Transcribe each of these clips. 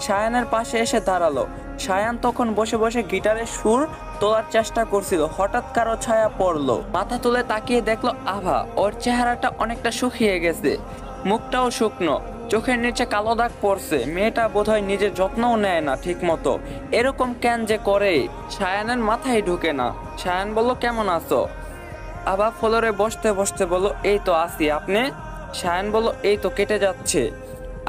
সায়ানের পাশে এসে দাঁড়াল। সায়ান তখন বসে বসে গিটারের সুর তোলার চেষ্টা করছিল। হঠাৎ কারও ছায়া পড়ল। মাথা তুলে তাকিয়ে দেখল, আভা, ওর চেহারাটা অনেকটা শুকিয়ে গেছে। মুখটাও শুকনো, চোখের নিচে কালো দাগ পড়ছে। মেয়েটা বোধহয় নিজের যত্নও নেয় না ঠিক মতো এরকম কেন যে করে? সায়ানের মাথায় ঢুকে না। সায়ান বলল, কেমন আছো? আবার ফ্লোরে বসতে বসতে বলল, এই তো আসি আপনি? সায়ান বলল, এই তো কেটে যাচ্ছে।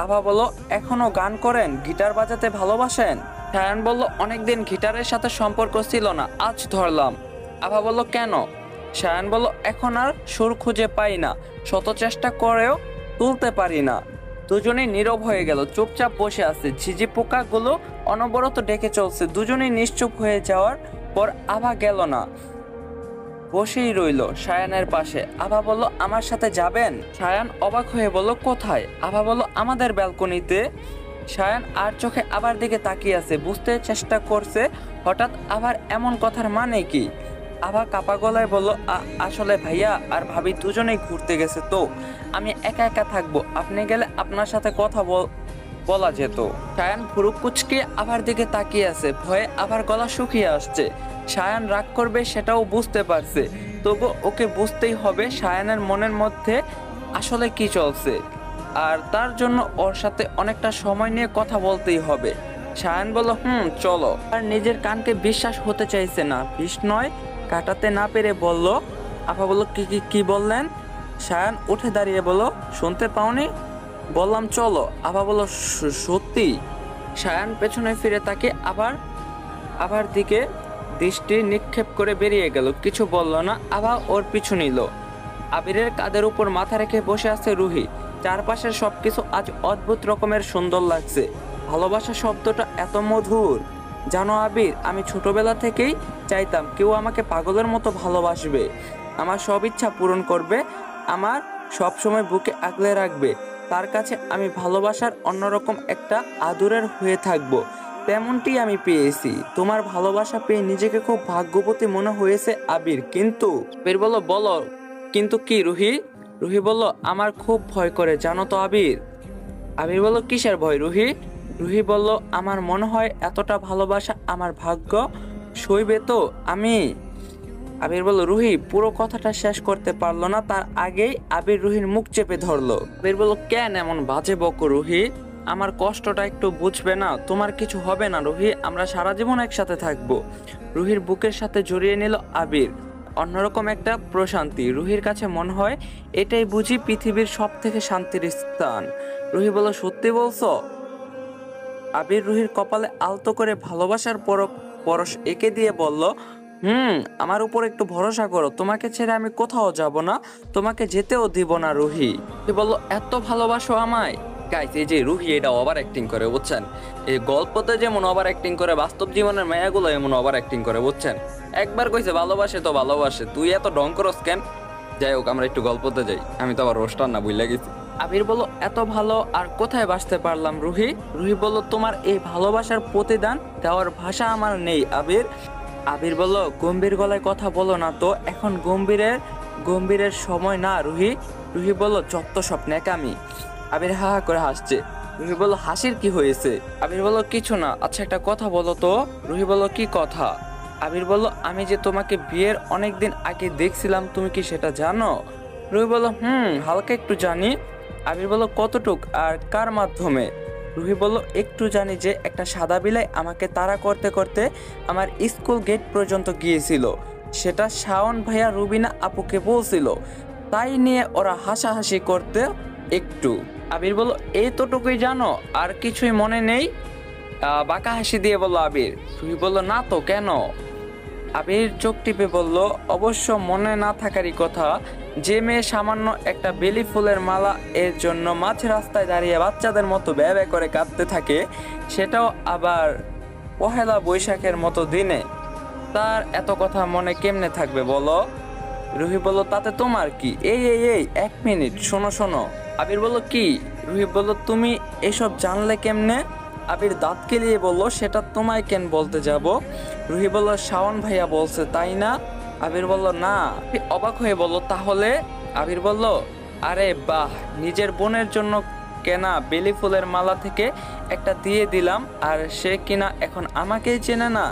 আভা বলল, এখনও গান করেন? গিটার বাজাতে ভালোবাসেন? সায়ান বলল, অনেকদিন গিটারের সাথে সম্পর্ক ছিল না, আজ ধরলাম। আভা বলল, কেন? সায়ান বলল, এখন আর সুর খুঁজে পাই না, শত চেষ্টা করেও তুলতে পারি না। দুজনেই নীরব হয়ে গেল, চুপচাপ বসে আছে। ঝিঝি পোকাগুলো অনবরত ডেকে চলছে, দুজনেই নিশ্চুপ হয়ে যাওয়ার পর আভা গেল না। বসেই রইল। সায়ানের পাশে। আভা বলল, আমার সাথে যাবেন? সায়ান অবাক হয়ে বলল, কোথায়? আভা বলল, আমাদের ব্যালকনিতে। সায়ান আর চোখে আবার দিকে তাকিয়ে আছে। বুঝতে চেষ্টা করছে, হঠাৎ আবার এমন কথার মানে কি? আভা কাপা গলায় বলল আসলে ভাইয়া আর ভাবি দুজনেই ঘুরতে গেছে তো। আমি একা একা থাকব। আপনি গেলে আপনার সাথে কথা বল, বলা যেত। সায়ান ফুরুক কুচকে আবার দিকে তাকিয়ে আছে। ভয়ে আবার গলা শুকিয়ে আসছে। সায়ান রাগ করবে সেটাও বুঝতে পারছে। তবু ওকে বুঝতেই হবে সায়ানের মনের মধ্যে আসলে কি চলছে। আর তার জন্য ওর সাথে অনেকটা সময় নিয়ে কথা বলতেই হবে। সায়ান বলল, হুম, চলো। আর নিজের কানকে বিশ্বাস হতে চাইছে না। বিষ্ণয় কাটাতে না পেরে বলল, আপা বলল, কি কি বললেন? সায়ান উঠে দাঁড়িয়ে বলল, শুনতে পাওনি? বললাম, চলো। আবার বলো সত্যি? সায়ান পেছনে ফিরে তাকে আবার আবার দিকে দৃষ্টি নিক্ষেপ করে বেরিয়ে গেল। কিছু বলল না, আবার ওর পিছু নিল। আবিরের কাদের উপর মাথা রেখে বসে আছে রুহি। চারপাশের সবকিছু আজ অদ্ভুত রকমের সুন্দর লাগছে। ভালোবাসা শব্দটা এত মধুর। জানো আবির, আমি ছোটবেলা থেকেই চাইতাম কেউ আমাকে পাগলের মতো ভালোবাসবে। আমার সব ইচ্ছা পূরণ করবে, আমার সব সময় বুকে আগলে রাখবে। তার কাছে আমি ভালোবাসার অন্যরকম একটা আদরের হয়ে থাকব। তেমনটি আমি পেয়েছি। তোমার ভালোবাসা পেয়ে নিজেকে খুব ভাগ্যবতী মনে হয়েছে আবির, কিন্তু আবির বলো বলো, কিন্তু কি রুহি? রুহি বলল, আমার খুব ভয় করে, জানো তো আবির? আবির বলল, কিসের ভয় রুহি? রুহি বলল, আমার মনে হয় এতটা ভালোবাসা আমার ভাগ্য, সইবে তো আমি। আবির বলল, রুহি, পুরো কথাটা শেষ করতে পারল না, তার আগেই আবির রুহির মুখ চেপে ধরলো। আবির বলল, কেন এমন বাজে বকো রুহি? আমার কষ্টটা একটু বুঝবে না, তোমার কিছু হবে না রুহি, আমরা সারা জীবন একসাথে থাকব। রুহির বুকের সাথে জড়িয়ে নিল আবির, অন্যরকম একটা প্রশান্তি। রুহির কাছে মনে হয়, এটাই বুঝি পৃথিবীর সব থেকে শান্তির স্থান। রুহি বলল, সত্যি বলছো? আবির রুহির কপালে আলতো করে ভালোবাসার পরক, পরশ এঁকে দিয়ে বলল, হুম, আমার উপর একটু ভরসা করো, তোমাকে ছেড়ে আমি কোথাও যাব না, তোমাকে যেতেও দিব না রুহি বলল, এত ভালোবাসো আমায়? গাইস এই যে রুহি এটা ওভার অ্যাক্টিং করে, বুঝছেন? এই গল্পতে যেমন ওভার অ্যাক্টিং করে, বাস্তব জীবনের মেয়াগুলো এমন ওভার অ্যাক্টিং করে, বুঝছেন? একবার কইছে, ভালোবাসে তো ভালোবাসে, তুই এত ডং করস কেন? যাই হোক, আমরা একটু গল্পতে যাই, আমি তো আবার রোস্টার না বুঝলে গেছি। আবির বলল, এত ভালো, আর কোথায় বাসতে পারলাম, রুহি? রুহি বলল, তোমার এই ভালোবাসার প্রতিদান দেওয়ার ভাষা আমার নেই, আবির। আবির বলল, গম্ভীর গলায় কথা বলো না তো, এখন গম্ভীরের গম্ভীরের সময় না, রুহি। রুহি বলল, যত সব নেকামি আবির হা হা করে হাসছে। রুহি বলল, হাসির কি হয়েছে? আবির বলল, কিছু না। আচ্ছা একটা কথা বলো তো। রুহি বলল, কি কথা? আবির বলল, আমি যে তোমাকে বিয়ের অনেক দিন আগে দেখছিলাম, তুমি কি সেটা জানো? রুহি বলল, হুম, হালকা একটু জানি। আবির বলল, কতটুক আর কার মাধ্যমে? রুহি বলল, একটু জানি যে একটা সাদা বিলাই আমাকে তাড়া করতে করতে আমার স্কুল গেট পর্যন্ত গিয়েছিল। সেটা শাওন ভাইয়া রুবিনা আপুকে বলছিল। তাই নিয়ে ওরা হাসাহাসি করতে একটু। আবির বলল, এই জানো, আর কিছুই মনে নেই? বাঁকা হাসি দিয়ে বলল, আবির। রুহি বলল, না তো, কেন? আবির চোখ টিপে বলল, অবশ্য মনে না থাকারই কথা, যে মেয়ে সামান্য একটা বেলি ফুলের মালা এর জন্য মাঝ রাস্তায় দাঁড়িয়ে বাচ্চাদের মতো ব্যয় ব্যয় করে কাঁদতে থাকে, সেটাও আবার পহেলা বৈশাখের মতো দিনে। তার এত কথা মনে কেমনে থাকবে বলো? রুহি বলল, তাতে তোমার কি? এই এই এই, এক মিনিট, শোনো শোনো। আবির বলল, কি? রুহি বলল, তুমি এসব জানলে কেমনে? আবির দাঁত কেলিয়ে বলল, সেটা তোমায় কেন বলতে যাব? রুহি বলল, শাওন ভাইয়া বলছে, তাই না? আবির বলল, না। অবাক হয়ে বলল, তাহলে? আবির বলল, আরে বাহ, নিজের বোনের জন্য কেনা বেলি ফুলের মালা থেকে একটা দিয়ে দিলাম, আর সে কিনা এখন আমাকেই চেনে না।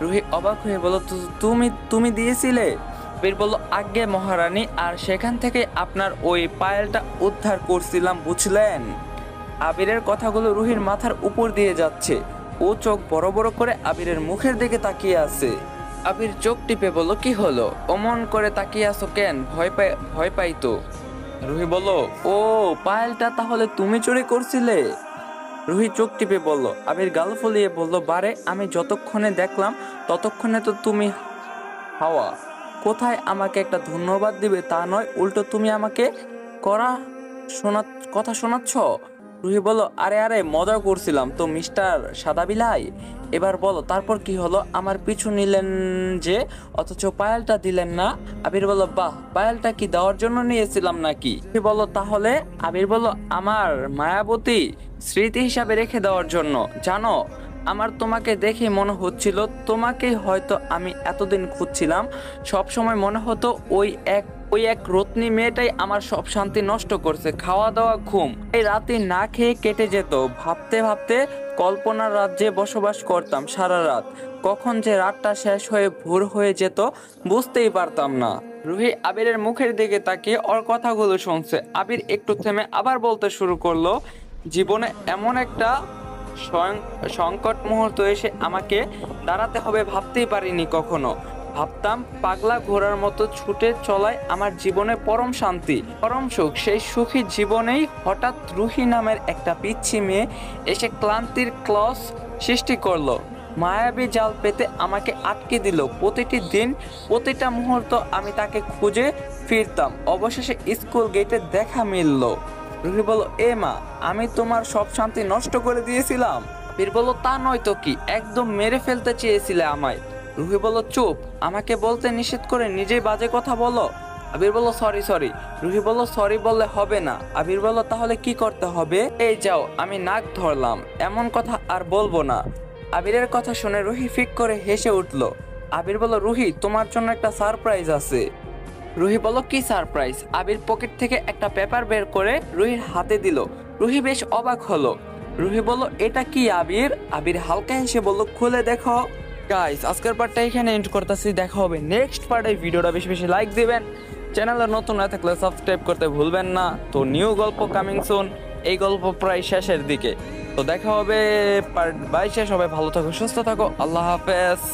রুহি অবাক হয়ে বলল তুমি তুমি দিয়েছিলে? বীর বলল, আজ্ঞে মহারানী, আর সেখান থেকে আপনার ওই পায়েলটা উদ্ধার করছিলাম, বুঝলেন? আবিরের কথাগুলো রুহির মাথার উপর দিয়ে যাচ্ছে। ও চোখ বড় বড় করে আবিরের মুখের দিকে তাকিয়ে আছে। আবির চোখ টিপে বলল, কি হলো? অমন করে তাকিয়ে আছো কেন? ভয় পাই ভয় পাই তো। রুহি বলল, ও, পায়েলটা তাহলে তুমি চুরি করছিলে? রুহি চোখ টিপে বলল, আবির গাল ফুলিয়ে বলল, বারে, আমি যতক্ষণে দেখলাম, ততক্ষণে তো তুমি হাওয়া। কোথায় আমাকে একটা ধন্যবাদ দিবে তা নয়, উল্টো তুমি আমাকে করা শোনা, কথা শোনাচ্ছ? রুহি বলল, আরে আরে মজা করছিলাম। তো মিস্টার সাদা সাদাবিলাই এবার বলো, তারপর কি হলো? আমার পিছু নিলেন যে, অথচ পায়েলটা দিলেন না। আবির বলল, বাহ, পায়েলটা কি দেওয়ার জন্য নিয়েছিলাম নাকি? বলল, তাহলে? আবির বলল, আমার মায়াবতী স্মৃতি হিসাবে রেখে দেওয়ার জন্য। জানো আমার তোমাকে দেখে মনে হচ্ছিল তোমাকেই হয়তো আমি এতদিন খুঁজছিলাম। সব সময় মনে হতো ওই এক ওই এক রত্নী মেয়েটাই আমার সব শান্তি নষ্ট করছে খাওয়া দাওয়া ঘুম। এই রাতে না খেয়ে কেটে যেত। ভাবতে ভাবতে কল্পনার রাজ্যে বসবাস করতাম সারা রাত। কখন যে রাতটা শেষ হয়ে ভোর হয়ে যেত, বুঝতেই পারতাম না। রুহি আবিরের মুখের দিকে তাকিয়ে ওর কথাগুলো শুনছে। আবির একটু থেমে আবার বলতে শুরু করল, জীবনে এমন একটা স্বয়ং সংকট মুহূর্ত এসে আমাকে দাঁড়াতে হবে ভাবতেই পারিনি কখনো। ভাবতাম পাগলা ঘোড়ার মতো ছুটে চলায় আমার জীবনে পরম শান্তি, পরম সুখ। সেই সুখী জীবনেই হঠাৎ রুহি নামের একটা পিচ্ছি মেয়ে এসে ক্লান্তির ক্লস সৃষ্টি করল। মায়াবী জাল পেতে আমাকে আটকে দিল। প্রতিটি দিন, প্রতিটা মুহূর্ত আমি তাকে খুঁজে ফিরতাম। অবশেষে স্কুল গেটে দেখা মিলল। রুহি বলল, এ মা, আমি তোমার সব শান্তি নষ্ট করে দিয়েছিলাম। বীর বলল, তা নয় তো কি? একদম মেরে ফেলতে চেয়েছিলে আমায়। রুহি বলল, চুপ, আমাকে বলতে নিষেধ করে নিজেই বাজে কথা বলো। আবির বলল, সরি সরি। রুহি বলল, সরি বললে হবে না। আবির বলল, তাহলে কি করতে হবে? এই যাও, আমি নাক ধরলাম, এমন কথা আর বলব না। আবিরের কথা শুনে রুহি ফিক করে হেসে উঠল। আবির বলল, রুহি, তোমার জন্য একটা সারপ্রাইজ আছে। রুহি বলল, কি সারপ্রাইজ? আবির পকেট থেকে একটা পেপার বের করে রুহির হাতে দিল। রুহি বেশ অবাক হলো। রুহি বলল, এটা কি আবির? আবির হালকা হেসে বলল, খুলে দেখো। গাইস আজকের পার্টটা এখানে এন্ড করতেছি, দেখা হবে নেক্সট পার্টে ভিডিওটা বেশি বেশি লাইক দিবেন। চ্যানেলে নতুন না থাকলে সাবস্ক্রাইব করতে ভুলবেন না। তো নিউ গল্প কামিং সুন এই গল্প প্রায় শেষের দিকে। তো দেখা হবে পার্ট বাইশে সবাই ভালো থাকো, সুস্থ থাকো। আল্লাহ হাফেজ।